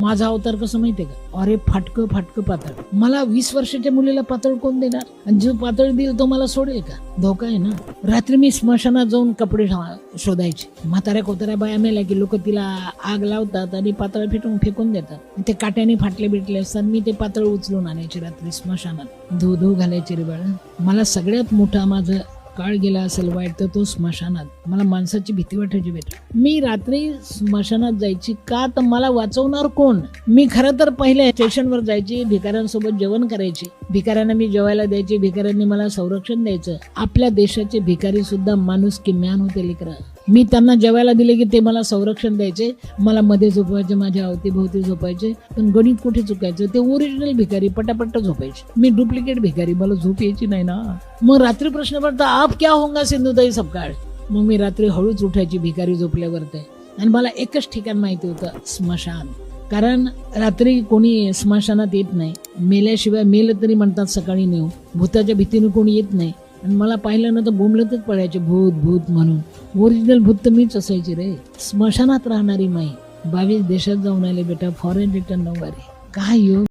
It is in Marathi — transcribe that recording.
माझा अवतार कसं माहितीये का? अरे फाटकं फाटकं पातळ. मला वीस वर्षाच्या मुलीला पातळ कोण देणार? आणि जो पातळ देईल तो मला सोडेल का? धोका आहे ना? रात्री मी स्मशानात जाऊन कपडे शोधायचे. म्हाताऱ्या कोताऱ्या बाया मेल्या की लोक तिला आग लावतात आणि पातळ फेटून फेकून देतात. ते काट्याने फाटले बिटले असतात मी ते पातळ उचलून आणायचे रात्री स्मशानात. धू धू घालायचे रे बाळा. मला सगळ्यात मोठा माझं काळ गेला असेल वाईट तर तो स्मशानात. मला माणसाची भीती वाटायची बेटा. मी रात्री स्मशानात जायची का? तर मला वाचवणार कोण? मी खरं तर पहिले स्टेशनवर जायची भिकाऱ्यांसोबत जेवण करायची. भिकाऱ्यांना मी जेवायला द्यायची भिकाऱ्यांनी मला संरक्षण द्यायचं. आपल्या देशाचे भिकारी सुद्धा माणूस की म्यान होते लेकरं. मी त्यांना जेवायला दिले की ते मला संरक्षण द्यायचे मला मध्ये झोपवायचे माझ्या अवतीभोवती झोपायचे पण गणित कुठे चुकायचं? ते ओरिजिनल भिकारी पटापट झोपायचे. मी डुप्लिकेट भिकारी मला झोप यायची नाही ना. मग रात्री प्रश्न पडता आप क्या होंगा सिंधुताई सपकाळ मग मी रात्री हळूच उठायची भिकारी झोपल्यावर ते. आणि मला एकच ठिकाण माहिती होतं स्मशान. कारण रात्री कोणी स्मशानात येत नाही. मेल्याशिवाय मेलं तरी म्हणतात सकाळी नेऊ. भूताच्या भीतीने कोणी येत नाही. आणि मला पाहिलं ना तर बोंबलतच पडायचे भूत भूत म्हणून. ओरिजिनल भूत तर मीच असायची रे. स्मशानात राहणारी माई. बावीस देशात जाऊन आले बेटा. फॉरेन रिटर्न नऊवारी काय योग